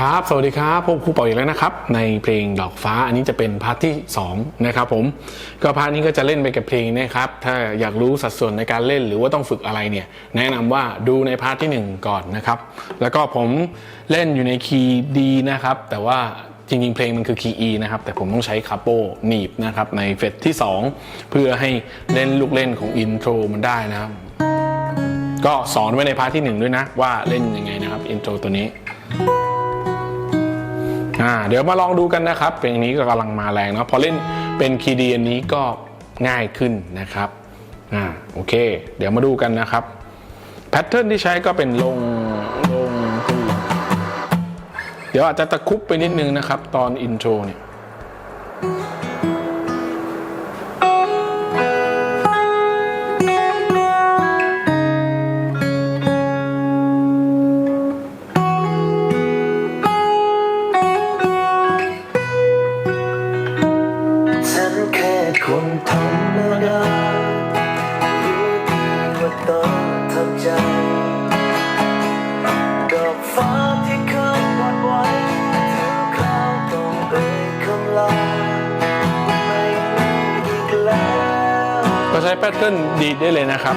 ครับ สวัสดีครับพบครูเป่าอีกแล้วนะครับ ในเพลงดอกฟ้าอันนี้จะเป็นพาร์ทที่2นะครับผมก็พาร์ทนี้ก็จะเล่นไปกับเพลงนะครับ ถ้าอยากรู้สัดส่วนในการเล่นหรือว่าต้องฝึกอะไรเนี่ย แนะนำว่าดูในพาร์ทที่ 1 ก่อนนะครับ แล้วก็ผมเล่นอยู่ในคีย์ดีนะครับ แต่ว่าจริงๆ เพลงมันคือคีย์ E นะครับ แต่ผมต้องใช้คาโปหนีบนะครับ ในเฟสที่ 2 เพื่อให้เล่นลูกเล่นของอินโทรมันได้นะครับ ก็สอนไว้ในพาร์ทที่หนึ่งด้วยนะ ว่าเล่นยังไงนะครับอินโทรตัวนี้ อ่าเดี๋ยวมาลองดูกันนะครับ เพลงนี้ก็กำลังมาแรงเนาะพอเล่นเป็นคีย์ดีอันนี้ก็ง่ายขึ้นนะครับอ่าโอเค เดี๋ยวมาดูกันนะครับแพทเทิร์นที่ใช้ก็เป็นลงลงเดี๋ยวอาจจะตะคุบไปนิดนึงนะครับ ตอนอินโทรเนี่ย กแล้วก็ใช้แพทเทิร์นดีดได้เลยนะครับ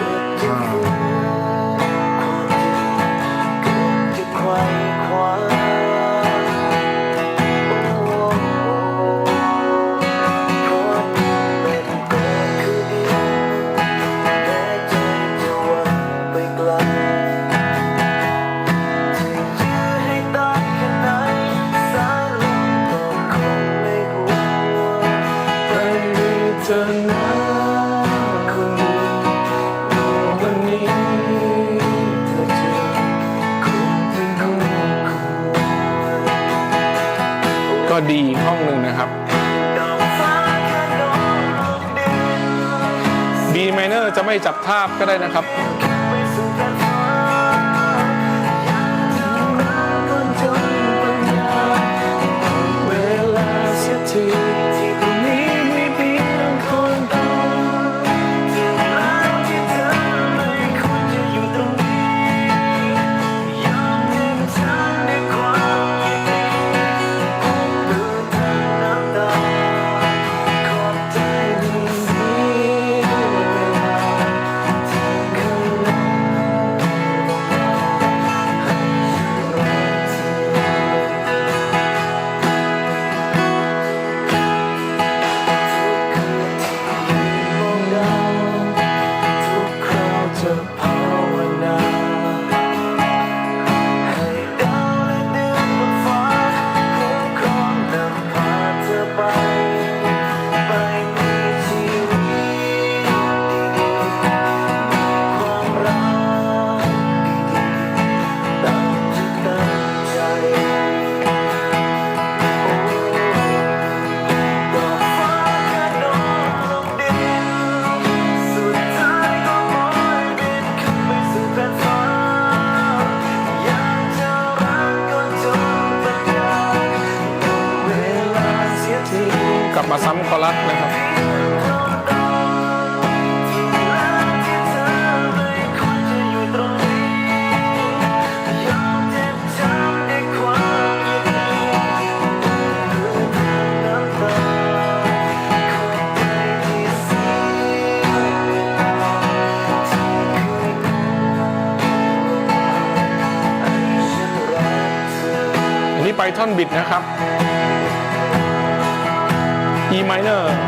ห้องหนึ่งนะครับ B minor จะไม่จับทาบก็ได้นะครับเวลาเสียที ลัวให้ฉันรักเธออันนี้ไปท่อนบิดนะครับ E minor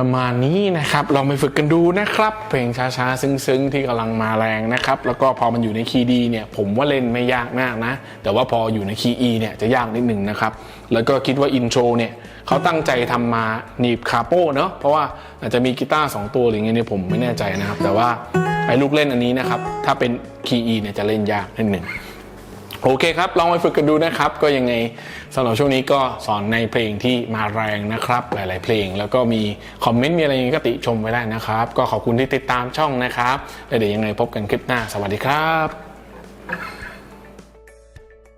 ประมาณนี้นะครับลองไปฝึกกันดูนะครับ เพลงช้าๆ ซึ้งๆ ที่กำลังมาแรงนะครับ แล้วก็พอมันอยู่ในคีย์ดีเนี่ยผมว่าเล่นไม่ยากมากนะ แต่ว่าพออยู่ในคีย์อีเนี่ยจะยากนิดหนึ่งนะครับ แล้วก็คิดว่าอินโทรเนี่ยเขาตั้งใจทำมาหนีบคาโป้เนาะเพราะว่าอาจจะมีกีตาร์สองตัวหรือไงเนี่ยผมไม่แน่ใจนะครับ แต่ว่าไอ้ลูกเล่นอันนี้นะครับถ้าเป็นคีย์อีเนี่ยจะเล่นยากนิดหนึ่ง โอเคครับ ลองไปฝึกกันดูนะครับ ก็ยังไงสำหรับช่วงนี้ก็สอนในเพลงที่มาแรงนะครับ หลาย ๆ เพลง แล้วก็มีคอมเมนต์มีอะไรยังไงก็ติชมไว้ได้นะครับ ก็ขอบคุณที่ติดตามช่องนะครับแล้วเดี๋ยวยังไงพบกันคลิปหน้า สวัสดีครับ